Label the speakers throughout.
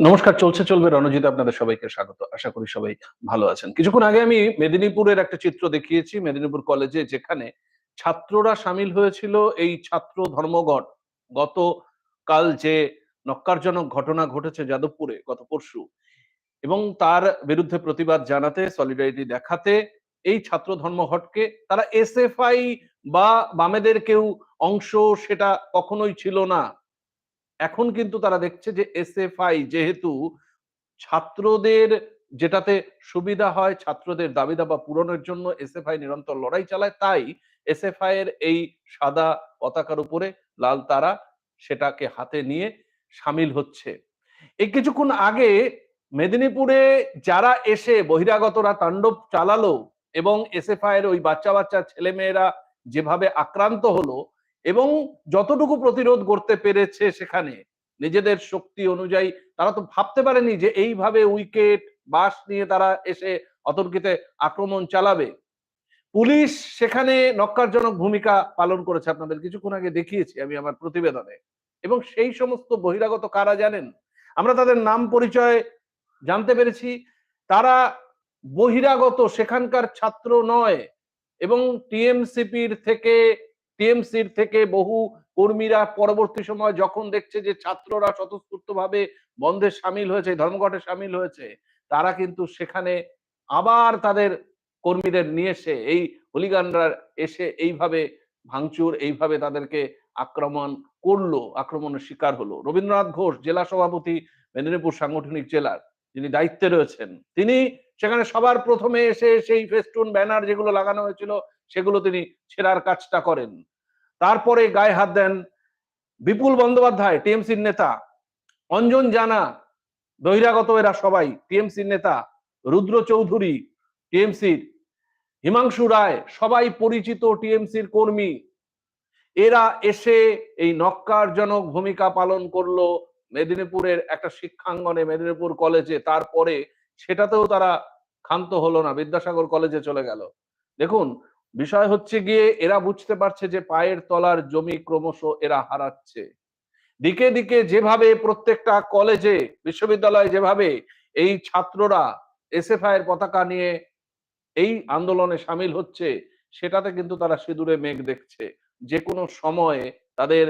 Speaker 1: নমস্কার, চলছে, চলবে। রণজিৎ আপনাদের সবাইকে স্বাগত। আশা করি সবাই ভালো আছেন। কিছুক্ষণ আগে আমি মেদিনীপুরের একটা চিত্র দেখিয়েছি, মেদিনীপুর কলেজে, যেখানে ছাত্ররা সামিল হয়েছিল এই ছাত্র ধর্মঘট। গতকাল যে নক্কারজনক ঘটনা ঘটেছে যাদবপুরে গত পরশু, এবং তার বিরুদ্ধে প্রতিবাদ জানাতে সলিডারিটি দেখাতে, এই ছাত্র ধর্মঘটকে তারা এসএফআই বা বামেদের কেউ অংশ সেটা কখনোই ছিল না। এখন কিন্তু তারা দেখছে যে এসএফআই যেহেতু ছাত্রদের যেটাতে সুবিধা হয়, ছাত্রদের দাবি দাবা পূরণের জন্য এসএফআই নিরন্তর লড়াই চালায়, তাই এসএফআই এর এই সাদা পতাকার উপরে লাল তারা সেটাকে হাতে নিয়ে সামিল হচ্ছে। এই কিছুক্ষণ আগে মেদিনীপুরে যারা এসে বহিরাগতরা তাণ্ডব চালালো এবং এসএফআই এর ওই বাচ্চা বাচ্চা ছেলেমেয়েরা যেভাবে আক্রান্ত হলো এবং যতটুকু প্রতিরোধ করতে পেরেছে সেখানে নিজেদের শক্তি অনুযায়ী তারা তো ভাবতে পারেনি যে এইভাবে উইকেট বাস নিয়ে তারা এসে অতর্কিতে আক্রমণ চালাবে। পুলিশ সেখানে নক্কারজনক ভূমিকা পালন করেছে, আপনাদের কিছুক্ষণ আগে দেখিয়েছি আমি আমার প্রতিবেদনে। এবং সেই সমস্ত বহিরাগত কারা জানেন? আমরা তাদের নাম পরিচয় জানতে পেরেছি। তারা বহিরাগত, সেখানকার ছাত্র নয় এবং টিএমসিপির থেকে টিএমসির থেকে বহু কর্মীরা পরবর্তী সময় যখন দেখছে যে ছাত্ররা স্বতঃস্ফূর্তভাবে বন্ধে সামিল হয়েছে, ধর্মঘটে সামিল হয়েছে, তারা কিন্তু সেখানে আবার তাদের কর্মীদের নিয়ে এসে, এই হলিগানরা এসে এইভাবে ভাঙচুর, এইভাবে তাদেরকে আক্রমণ করল, আক্রমণের শিকার হলো। রবীন্দ্রনাথ ঘোষ, জেলা সভাপতি, মেদিনীপুর সাংগঠনিক জেলার যিনি দায়িত্বে রয়েছেন, তিনি সেখানে সবার প্রথমে এসে সেই ফেস্টুন ব্যানার যেগুলো লাগানো হয়েছিল, সেগুলো তিনি ছেঁড়ার কাজটা করেন। তারপরে গায়ে হাত দেন বিপুল বন্দ্যোপাধ্যায়, টিএমসির নেতা, অঞ্জন জানা, বহিরাগত এরা সবাই, টিএমসির নেতা, রুদ্র চৌধুরী, টিএমসির হিমাংশু রায়, সবাই পরিচিত টিএমসির কর্মী। এরা এসে এই নক্কারজনক ভূমিকা পালন করল মেদিনীপুরের একটা শিক্ষাঙ্গনে, মেদিনীপুর কলেজে। তারপরে সেটাতেও তারা ক্ষান্ত হলো না, বিদ্যাসাগর কলেজে চলে গেল। দেখুন, বিষয় হচ্ছে গিয়ে এরা বুঝতে পারছে যে পায়ের তলার জমি ক্রমশ এরা হারাচ্ছে। দিকে দিকে যেভাবে প্রত্যেকটা কলেজে, বিশ্ববিদ্যালয়ে যেভাবে এই ছাত্ররা এসএফআই এর পতাকা নিয়ে এই আন্দোলনে সামিল হচ্ছে, সেটাতে কিন্তু তারা সিঁদুরে মেঘ দেখছে। যে কোনো সময়ে তাদের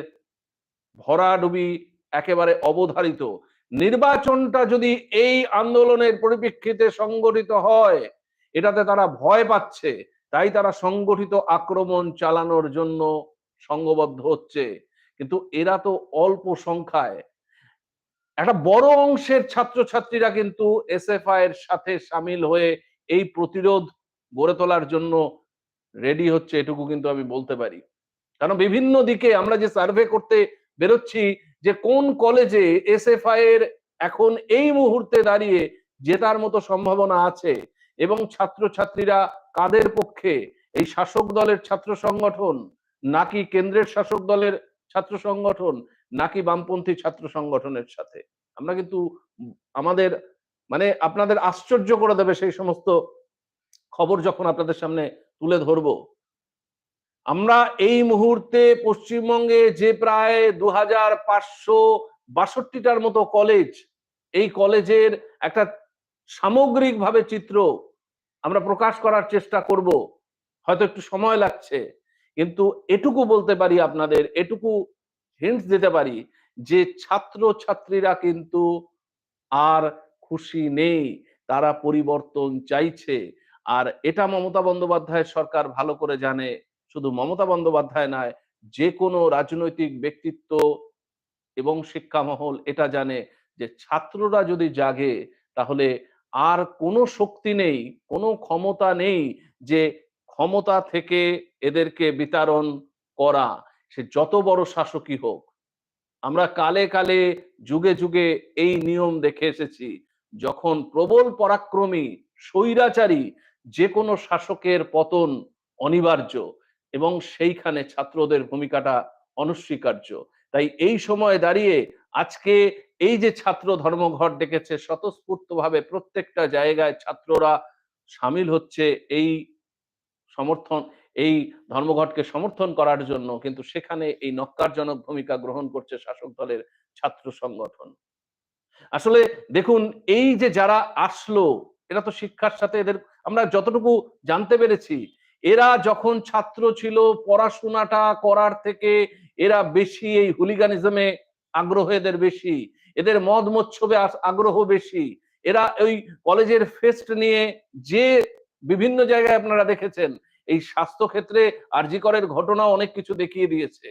Speaker 1: ভরাডুবি একেবারে অবধারিত। নির্বাচনটা যদি এই আন্দোলনের পরিপ্রেক্ষিতে সংগঠিত হয়, এটাতে তারা ভয় পাচ্ছে, তাই তারা সংগঠিত আক্রমণ চালানোর জন্য সংঘবদ্ধ হচ্ছে। কিন্তু এরা তো অল্প সংখ্যায়। একটা বড় অংশের ছাত্রছাত্রীরা কিন্তু এসএফআই এর সাথে সামিল হয়ে এই প্রতিরোধ গড়ে তোলার জন্য রেডি হচ্ছে, এটুকু কিন্তু আমি বলতে পারি। কারণ বিভিন্ন দিকে আমরা যে সার্ভে করতে বেরোচ্ছি যে কোন কলেজে এসএফআই এর এখন এই মুহূর্তে দাঁড়িয়ে জেতার মতো সম্ভাবনা আছে এবং ছাত্রছাত্রীরা কাদের পক্ষে? এই শাসক দলের ছাত্র সংগঠন নাকি কেন্দ্রের শাসক দলের ছাত্র সংগঠন নাকি বামপন্থী ছাত্র সংগঠনের সাথে? আমরা কিন্তু আমাদের মানে আপনাদের আশ্চর্য করে দেবে সেই সমস্ত খবর যখন আপনাদের সামনে তুলে ধরবো। আমরা এই মুহূর্তে পশ্চিমবঙ্গে যে প্রায় দু হাজার পাঁচশো বাষট্টিটার মতো কলেজ এই কলেজের একটা সামগ্রিকভাবে চিত্র আমরা প্রকাশ করার চেষ্টা করব। হয়তো একটু সময় লাগছে, কিন্তু এটুকু বলতে পারি আপনাদের, এটুকু হিন্টস দিতে পারি যে ছাত্র ছাত্রীরা কিন্তু আর খুশি নেই, তারা পরিবর্তন চাইছে। আর এটা মমতা বন্দ্যোপাধ্যায় সরকার ভালো করে জানে শুধু মমতা বন্দ্যোপাধ্যায় নয় যে কোনো রাজনৈতিক ব্যক্তিত্ব এবং শিক্ষা মহল এটা জানে যে ছাত্ররা যদি জাগে, তাহলে আর কোনো শক্তি নেই, কোনো ক্ষমতা নেই যে ক্ষমতা থেকে এদেরকে বিতরণ করা, সে যত বড় শাসকই হোক। আমরা কালে কালে, যুগে যুগে এই নিয়ম দেখে এসেছি, যখন প্রবল পরাক্রমী, স্বৈরাচারী যে কোনো শাসকের পতন অনিবার্য এবং সেইখানে ছাত্রদের ভূমিকাটা অনস্বীকার্য। তাই এই সময় দাঁড়িয়ে আজকে এই যে ছাত্র ধর্মঘট ডেকেছে, স্বতঃস্ফূর্তভাবে প্রত্যেকটা জায়গায় ছাত্ররা সামিল হচ্ছে এই সমর্থন, এই ধর্মঘটকে সমর্থন করার জন্য। কিন্তু সেখানে এই নক্কারজনক ভূমিকা গ্রহণ করছে শাসক দলের ছাত্র সংগঠন। আসলে দেখুন, এই যে যারা আসলো, এরা তো শিক্ষার সাথে এদের, আমরা যতটুকু জানতে পেরেছি এরা যখন ছাত্র ছিল, পড়াশোনাটা করার থেকে এরা বেশি এই হুলিগানিজমে আগ্রহ এদের বেশি, এদের মদ মচ্ছবে আগ্রহ বেশি। এরা ওই কলেজের ফেস্ট নিয়ে যে বিভিন্ন জায়গায় আপনারা দেখেছেন, এই স্বাস্থ্য ক্ষেত্রে আরজিকরের ঘটনা অনেক কিছু দেখিয়ে দিয়েছে।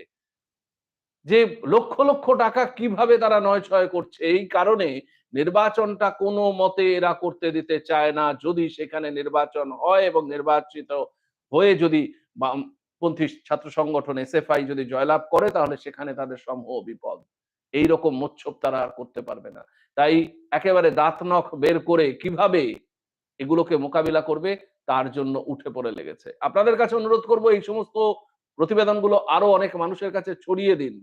Speaker 1: যে লক্ষ লক্ষ টাকা কীভাবে তারা নয় ছয় করছে, এই কারণে নির্বাচনটা কোনো মতে এরা করতে দিতে চায় না। যদি সেখানে নির্বাচন হয় এবং নির্বাচিত হয়ে যদি বামপন্থী ছাত্র সংগঠন এসএফআই যদি জয়লাভ করে, তাহলে সেখানে তাদের সমূহ বিপদ। এই রকম মোচ্ছব তারা আর করতে পারবে না। তাই একেবারে দাঁত নখ বের করে কীভাবে এগুলোকে মোকাবিলা করবে, তার জন্য উঠে পড়ে লেগেছে। আপনাদের কাছে অনুরোধ করব, এই সমস্ত প্রতিবেদনগুলো আরও অনেক মানুষের কাছে ছড়িয়ে দিন।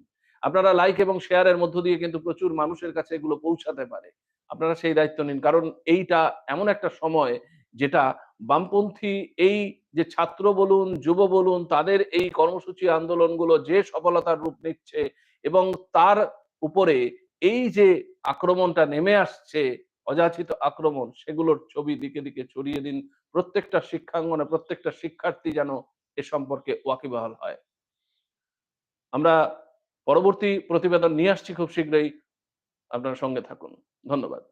Speaker 1: আপনারা লাইক এবং শেয়ারের মধ্য দিয়ে কিন্তু প্রচুর মানুষের কাছে এগুলো পৌঁছাতে পারে। আপনারা সেই দায়িত্ব নিন। কারণ এইটা এমন একটা সময় যেটা বামপন্থী এই যে ছাত্র বলুন, যুব বলুন, তাদের এই কর্মসূচি আন্দোলনগুলো যে সফলতার রূপ নিচ্ছে এবং তার উপরে এই যে আক্রমণটা নেমে আসছে, অযাচিত আক্রমণ, সেগুলোর ছবি দিকে দিকে ছড়িয়ে দিন। প্রত্যেকটা শিক্ষাঙ্গনে প্রত্যেকটা শিক্ষার্থী যেন এ সম্পর্কে ওয়াকিবহাল হয়। আমরা পরবর্তী প্রতিবেদন নিয়ে আসছি খুব শীঘ্রই। আপনার সঙ্গে থাকুন। ধন্যবাদ।